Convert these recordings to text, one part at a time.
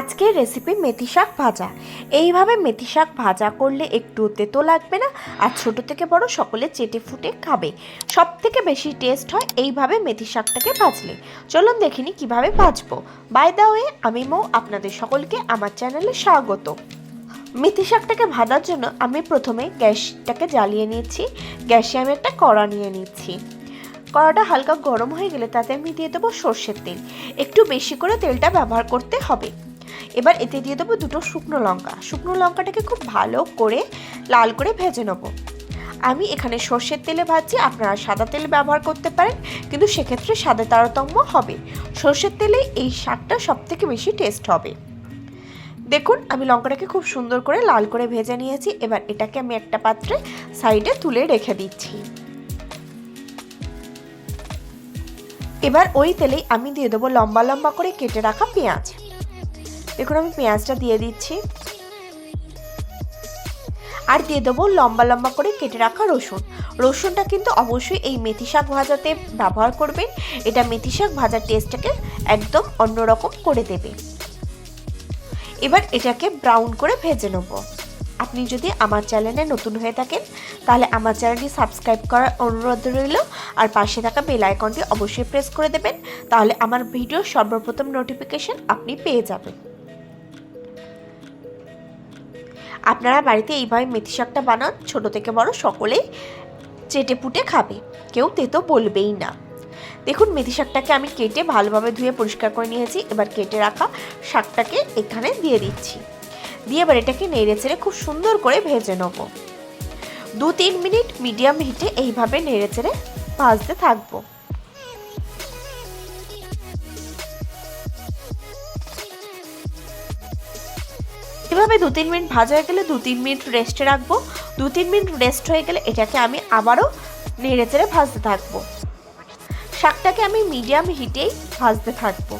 আজকের রেসিপি মেথি শাক ভাজা। এইভাবে মেথি শাক ভাজা করলে একটু তেতো লাগবে না, আর ছোট থেকে বড় সকলে চেটে ফুটে খাবে। সব থেকে বেশি টেস্ট হয় এইভাবে মেথি শাকটাকে ভাজলে। চলুন দেখিনি কীভাবে ভাজবো। বাই দা ওয়ে আমি মৌ, আপনাদের সকলকে আমার চ্যানেলে স্বাগত। মেথি শাকটাকে ভাজার জন্য আমি প্রথমে গ্যাসটাকে জ্বালিয়ে নিয়েছি। গ্যাসে আমি একটা কড়া নিয়ে নিচ্ছি। কড়াটা হালকা গরম হয়ে গেলে তাতে আমি দিয়ে দেবো সর্ষের তেল। একটু বেশি করে তেলটা ব্যবহার করতে হবে। এবার এতে দিয়ে দেবো দুটো শুকনো লঙ্কা। শুকনো লঙ্কাটাকে খুব ভালো করে লাল করে ভেজে নেব। আমি এখানে সর্ষের তেলে ভাজছি, আপনারা সাদা তেল ব্যবহার করতে পারেন, কিন্তু সেক্ষেত্রে সাদা তারতম্য হবে। সর্ষের তেলে এই শাকটা সব থেকে বেশি টেস্ট হবে। দেখুন, আমি লঙ্কাটাকে খুব সুন্দর করে লাল করে ভেজে নিয়েছি, এবার এটাকে আমি একটা পাত্রে সাইডে তুলে রেখে দিচ্ছি। এবার ওই তেলেই আমি দিয়ে দেবো লম্বা লম্বা করে কেটে রাখা পেঁয়াজ। দেখুন আমি পেঁয়াজটা দিয়ে দিচ্ছি। আর দিয়ে দেবো লম্বা লম্বা করে কেটে রাখা রসুন। রসুনটা কিন্তু অবশ্যই এই মেথি শাক ভাজাতে ব্যবহার করবেন। এটা মেথি শাক ভাজার টেস্টটাকে একদম অন্যরকম করে দেবে। এবার এটাকে ব্রাউন করে ভেজে নেব। আপনি যদি আমার চ্যানেলে নতুন হয়ে থাকেন, তাহলে আমার চ্যানেলটি সাবস্ক্রাইব করার অনুরোধ রইল। আর পাশে থাকা বেল আইকনটি অবশ্যই প্রেস করে দেবেন। তাহলে আমার ভিডিও সর্বপ্রথম নোটিফিকেশন আপনি পেয়ে যাবেন। আপনারা বাড়িতে এইভাবে মেথি শাকটা বানান, ছোট থেকে বড় সকলেই চেটে পুটে খাবে। কেউ তেতো বলবেই না। দেখুন, মেথি শাকটাকে আমি কেটে ভালোভাবে ধুয়ে পরিষ্কার করে নিয়েছি। এবার কেটে রাখা শাকটাকে এখানে দিয়ে দিচ্ছি। দিয়ে এবার এটাকে নেড়ে চেড়ে খুব সুন্দর করে ভেজে নেব। দু তিন মিনিট মিডিয়াম হিটে এইভাবে নেড়ে চেড়ে ভাজতে থাকব। এভাবে দু তিন মিনিট ভাজা হয়ে গেলে দু তিন মিনিট রেস্টে রাখব। দু তিন মিনিট রেস্ট হয়ে গেলে এটাকে আমি আবারও নেড়ে চেড়ে ভাজতে থাকব। শাকটাকে আমি মিডিয়াম হিটেই ভাজতে থাকব।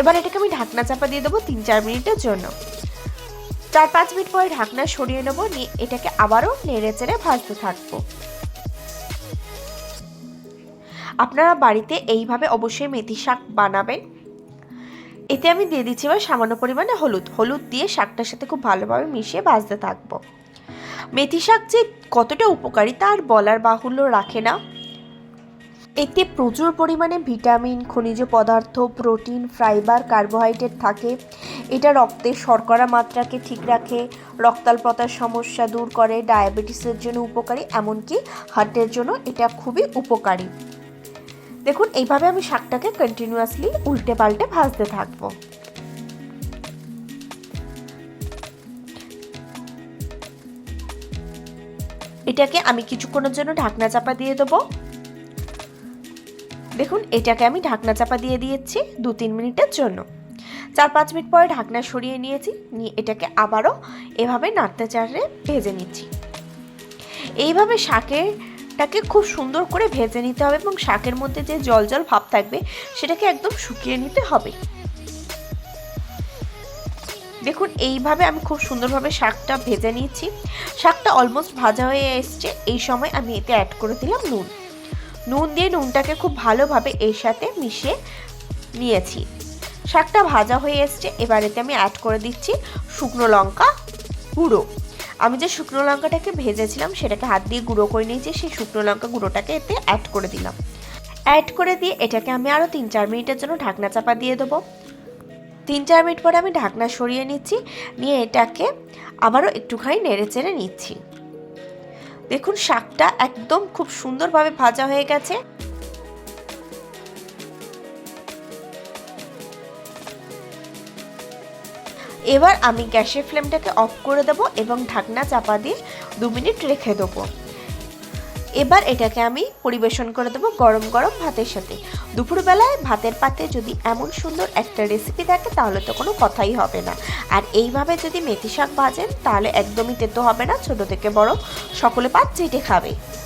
এবার এটাকে আমি ঢাকনা চাপা দিয়ে দেবো তিন চার মিনিটের জন্য। চার পাঁচ মিনিট পরে ঢাকনা সরিয়ে নেব, নিয়ে এটাকে আবারও নেড়ে চেড়ে ভাজতে থাকব। আপনারা বাড়িতে এইভাবে অবশ্যই মেথি শাক বানাবেন। এতে আমি দিয়ে দিচ্ছি এবার সামান্য পরিমাণে হলুদ। হলুদ দিয়ে শাকটার সাথে খুব ভালোভাবে মিশিয়ে ভাজতে থাকব। মেথি শাক যে কতটা উপকারী তা আর বলার বাহুল্য রাখে না। এতে প্রচুর পরিমাণে ভিটামিন, খনিজ পদার্থ, প্রোটিন, ফাইবার, কার্বোহাইড্রেট থাকে। এটা রক্তের শর্করা মাত্রাকে ঠিক রাখে রক্তাল্পতার সমস্যা দূর করে, ডায়াবেটিসের জন্য উপকারী, এমনকি হার্টের জন্য এটা খুবই উপকারী। দেখুন, এইভাবে আমি শাকটাকে কন্টিনিউয়াসলি উল্টে পাল্টে ভাজতে থাকব। এটাকে আমি কিছুক্ষণের জন্য ঢাকনা চাপা দিয়ে দেবো। দেখুন, এটাকে আমি ঢাকনা চাপা দিয়ে দিয়েছি দু তিন মিনিটের জন্য। চার পাঁচ মিনিট পরে ঢাকনা সরিয়ে নিয়েছি, নিয়ে এটাকে আবারও এভাবে নাড়তে চাড়ে ভেজে নিচ্ছি। এইভাবে শাকেরটাকে খুব সুন্দর করে ভেজে নিতে হবে এবং শাকের মধ্যে যে জল জল ভাব থাকবে, সেটাকে একদম শুকিয়ে নিতে হবে। দেখুন, এইভাবে আমি খুব সুন্দরভাবে শাকটা ভেজে নিয়েছি। শাকটা অলমোস্ট ভাজা হয়ে এসছে। এই সময় আমি এতে অ্যাড করে দিলাম নুন। নুন দিয়ে নুনটাকে খুব ভালোভাবে এর সাথে মিশিয়ে নিয়েছি। শাকটা ভাজা হয়ে এসছে। এবার এতে আমি অ্যাড করে দিচ্ছি শুকনো লঙ্কা গুঁড়ো। আমি যে শুকনো লঙ্কাটাকে ভেজেছিলাম, সেটাকে হাত দিয়ে গুঁড়ো করে নিয়েছি, সেই শুকনো লঙ্কা গুঁড়োটাকে এতে অ্যাড করে দিলাম। অ্যাড করে দিয়ে এটাকে আমি আরও তিন চার মিনিটের জন্য ঢাকনা চাপা দিয়ে দেবো। তিন চার মিনিট পরে আমি ঢাকনা সরিয়ে নিচ্ছি, নিয়ে এটাকে আবারও একটুখানি নেড়ে চেড়ে নিচ্ছি। দেখুন, শাকটা একদম খুব সুন্দরভাবে ভাজা হয়ে গেছে। এবার আমি গ্যাসের ফ্লেমটাকে অফ করে দেবো এবং ঢাকনা চাপা দিয়ে দু মিনিট রেখে দেবো। এবার এটাকে আমি পরিবেশন করে দেবো গরম গরম ভাতের সাথে। দুপুরবেলায় ভাতের পাতে যদি এমন সুন্দর একটা রেসিপি থাকে, তাহলে তো কোনো কথাই হবে না। আর এইভাবে যদি মেথি শাক ভাজেন, তাহলে একদমই তেতো হবে না, ছোট থেকে বড় সকলে পাত চেটে খাবে।